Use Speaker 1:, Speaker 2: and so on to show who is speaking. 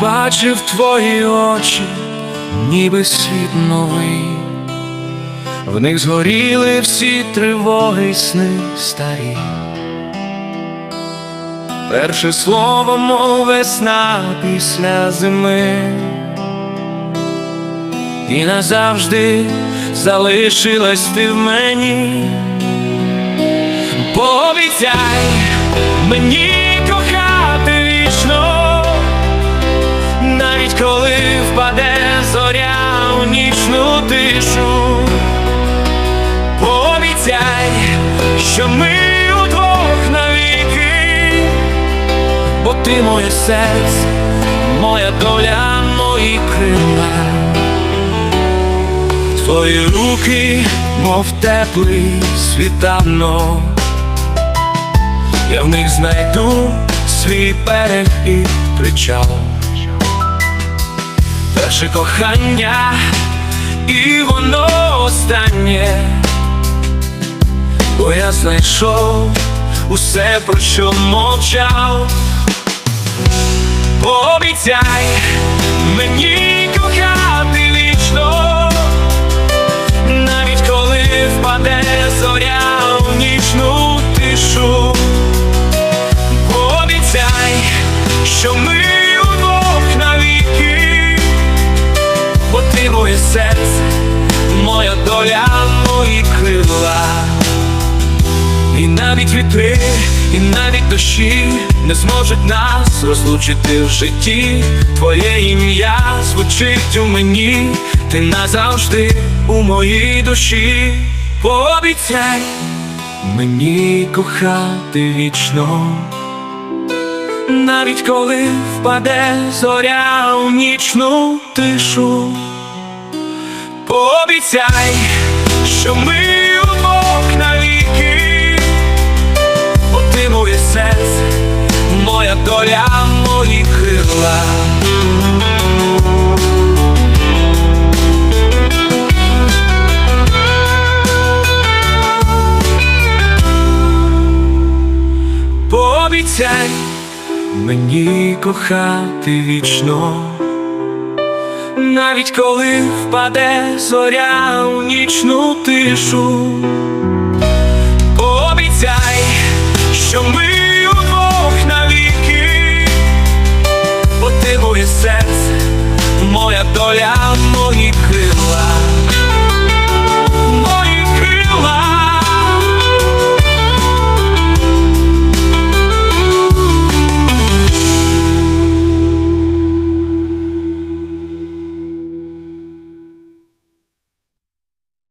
Speaker 1: бачив твої очі, ніби світ новий, в них згоріли всі тривоги сни старі. Перше слово, мов весна після зими, і назавжди залишилась ти в мені. Пообіцяй мені тишу. Пообіцяй, що ми удвох навіки, бо ти моє серце, моя доля, мої крила. Твої руки, мов теплий світанок, я в них знайду свій берег і причал. Перше кохання, і воно останнє, бо я знайшов усе, про що мовчав. Пообіцяй мені серце, моя доля, мої крила. І навіть вітри, і навіть дощі не зможуть нас розлучити в житті. Твоє ім'я звучить у мені, ти назавжди у моїй душі. Пообіцяй мені кохати вічно, навіть коли впаде зоря у нічну тишу. Пообіцяй, що ми удвох навіки, бо ти моє серце, моя доля, мої крила. Пообіцяй мені кохати вічно. Навіть коли впаде зоря у нічну тишу, обіцяй, що ми удвох навіки, бо ти моє серце, моя доля, мої крила.